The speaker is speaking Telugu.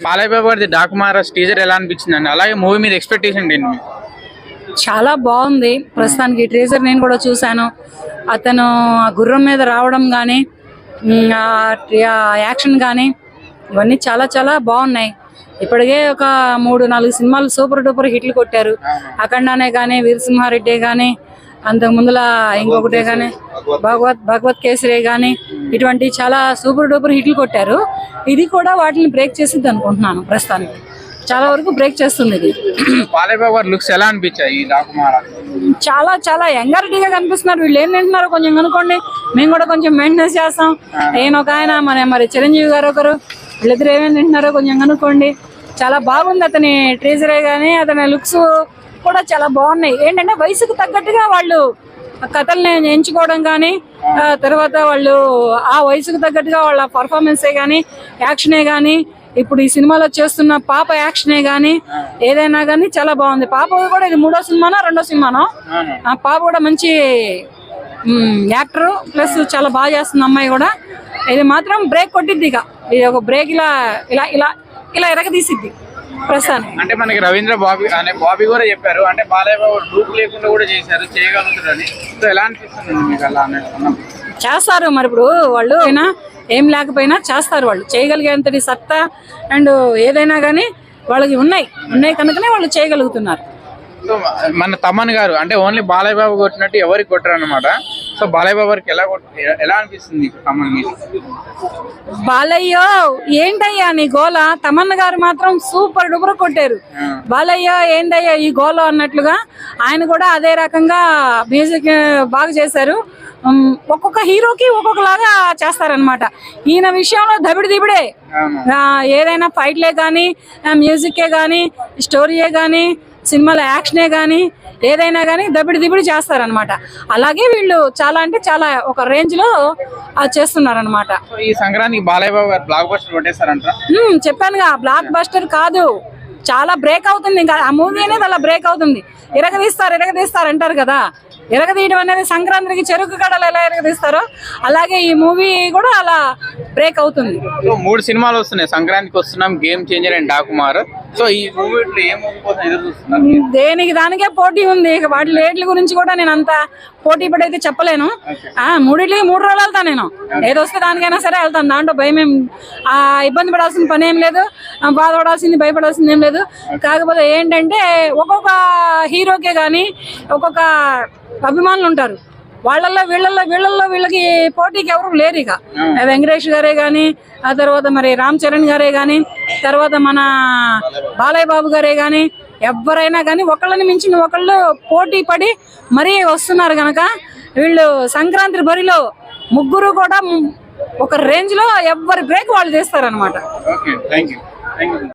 బాలయ్య బాబు గారిది డాక్ మహారాజ్ టీజర్ ఎలా అనిపించింది అండి అలాగే మూవీ మీద ఎక్స్పెక్టేషన్ ఏంటి? చాలా బాగుంది. ప్రస్తుతానికి ట్రేజర్ నేను కూడా చూశాను. అతను ఆ గుర్రం మీద రావడం కానీ యాక్షన్ కానీ ఇవన్నీ చాలా చాలా బాగున్నాయి. ఇప్పటికే ఒక మూడు నాలుగు సినిమాలు సూపర్ డూపర్ హిట్లు కొట్టారు. అఖండానే కానీ వీరసింహారెడ్డి కానీ అంతకు ముందుల ఇంకొకటే కానీ భగవత్ భగవత్ కేసరి కానీ ఇటువంటి చాలా సూపర్ డూపర్ హిట్లు కొట్టారు. ఇది కూడా వాటిని బ్రేక్ చేసిద్ది అనుకుంటున్నాను ప్రస్తుతానికి. చాలా వరకు బ్రేక్ చేస్తుంది ఇది. బాలయ్య గారి లుక్స్ ఎలా అనిపించాయి చాలా చాలా యంగారిటీగా కనిపిస్తున్నారు. వీళ్ళు ఏం తింటున్నారో కొంచెం కనుక్కోండి. మేము కూడా కొంచెం మెయింటెనెన్స్ చేస్తాం. నేను ఒక ఆయన మన మరి చిరంజీవి గారు ఒకరు వీళ్ళిద్దరు ఏమేమి తింటున్నారో కొంచెం కనుక్కోండి. చాలా బాగుంది అతని ట్రేజరే కానీ అతని లుక్స్ కూడా చాలా బాగున్నాయి. ఏంటంటే వయసుకు తగ్గట్టుగా వాళ్ళు కథల్ని ఎంచుకోవడం కానీ తర్వాత వాళ్ళు ఆ వయసుకు తగ్గట్టుగా వాళ్ళ పర్ఫార్మెన్సే కానీ యాక్షనే కానీ ఇప్పుడు ఈ సినిమాలో చేస్తున్న పాప యాక్షనే కానీ ఏదైనా కానీ చాలా బాగుంది. పాప కూడా ఇది మూడో సినిమానో రెండో సినిమానో? ఆ పాప కూడా మంచి యాక్టర్ ప్లస్ చాలా బాగా చేస్తుంది అమ్మాయి కూడా. ఇది మాత్రం బ్రేక్ కొట్టిద్ది ఇక. ఇది ఒక బ్రేక్ ఇలా ఇలా ఇలా ఇలా ఎరగదీసిద్ది. ప్రస్తుతానికి అంటే మనకి రవీంద్ర బాబీ అనే బాబీ కూడా చెప్పారు. అంటే బాలయ్య బాబు డూప్ లేకుండా కూడా చేశారు చేయగలుగుతారని. సో ఎలా అనిపిస్తుంది మీకు అలా? చేస్తారు మరి ఇప్పుడు వాళ్ళు అయినా ఏం లేకపోయినా చేస్తారు వాళ్ళు. చేయగలిగేంతటి సత్తా అండ్ ఏదైనా కానీ వాళ్ళకి ఉన్నాయి. ఉన్నాయి కనుకనే వాళ్ళు చేయగలుగుతున్నారు. మన తమన్ గారు అంటే ఓన్లీ బాలయ్య బాబు కొట్టినట్టు ఎవరికి కొట్టరు అనమాట సో బాలయ్య బాబు గారికి ఎలా ఎలా అనిపిస్తుంది తమన్ బాలయ్య ఏంటయ్యా నీ గోల? తమన్న గారు మాత్రం సూపర్ డూపర్ కొట్టారు. బాలయ్య ఏంటయ్యా ఈ గోల అన్నట్లుగా ఆయన కూడా అదే రకంగా మ్యూజిక్ బాగా చేశారు. ఒక్కొక్క హీరోకి ఒక్కొక్కలాగా చేస్తారనమాట ఈయన విషయంలో దబిడి. దిబిడే ఏదైనా ఫైట్లే కానీ మ్యూజిక్కే కానీ స్టోరీయే కానీ సినిమాల యాక్షనే కానీ ఏదైనా కానీ దబిడి దిబిడి చేస్తారనమాట అలాగే వీళ్ళు చాలా అంటే చాలా ఒక రేంజ్లో చేస్తున్నారనమాట ఈ సంక్రాంతికి బాలయ్య బాబు గారు బ్లాక్ బస్టర్ కొట్టేస్తారంట మ్మ్, చెప్పానుగా బ్లాక్ బస్టర్ కాదు. చాలా బ్రేక్ అవుతుంది ఇంకా ఆ మూవీ అనేది అలా బ్రేక్ అవుతుంది. ఇరగదీస్తారు ఇరగదీస్తారు అంటారు కదా. ఇరగదీయడం అనేది సంక్రాంతికి చెరుకు గడలు ఎలా ఇరగదీస్తారో అలాగే ఈ మూవీ కూడా అలా బ్రేక్ అవుతుంది. సో మూడు సినిమాలు వస్తున్నాయి. Sankranthiki Vasthunnam game changer and డాకుమార్. So ఈ మూవీ ఏ మూవీ కోసం ఎదురు చూస్తున్నారు దేనికి దానికే పోటీ ఉంది. వాటి రేట్ల గురించి కూడా నేను అంత పోటీ పడైతే చెప్పలేను. ఆ మూడిట్లకి మూడు రోజులు వెళ్తాను నేను. ఏది వస్తే దానికైనా సరే వెళ్తాను దాంట్లో భయం ఏం ఆ, ఇబ్బంది పడాల్సిన పని ఏం లేదు. బాధపడాల్సింది భయపడాల్సింది ఏం లేదు. కాకపోతే ఏంటంటే ఒక్కొక్క హీరోకే కానీ ఒక్కొక్క అభిమానులు ఉంటారు వాళ్ళల్లో వీళ్ళల్లో వీళ్ళల్లో వీళ్ళకి పోటీకి ఎవరు లేరు ఇక వెంకటేష్ గారే కానీ ఆ తర్వాత మరి రామ్ చరణ్ గారే కానీ తర్వాత మన బాలయ్య బాబు గారే కానీ ఎవరైనా కానీ ఒకళ్ళని మించిన ఒకళ్ళు పోటీ పడి మరీ వస్తున్నారు కనుక వీళ్ళు సంక్రాంతి బరిలో ముగ్గురు కూడా ఒక రేంజ్లో ఎవరి బ్రేక్ వాళ్ళు చేస్తారనమాట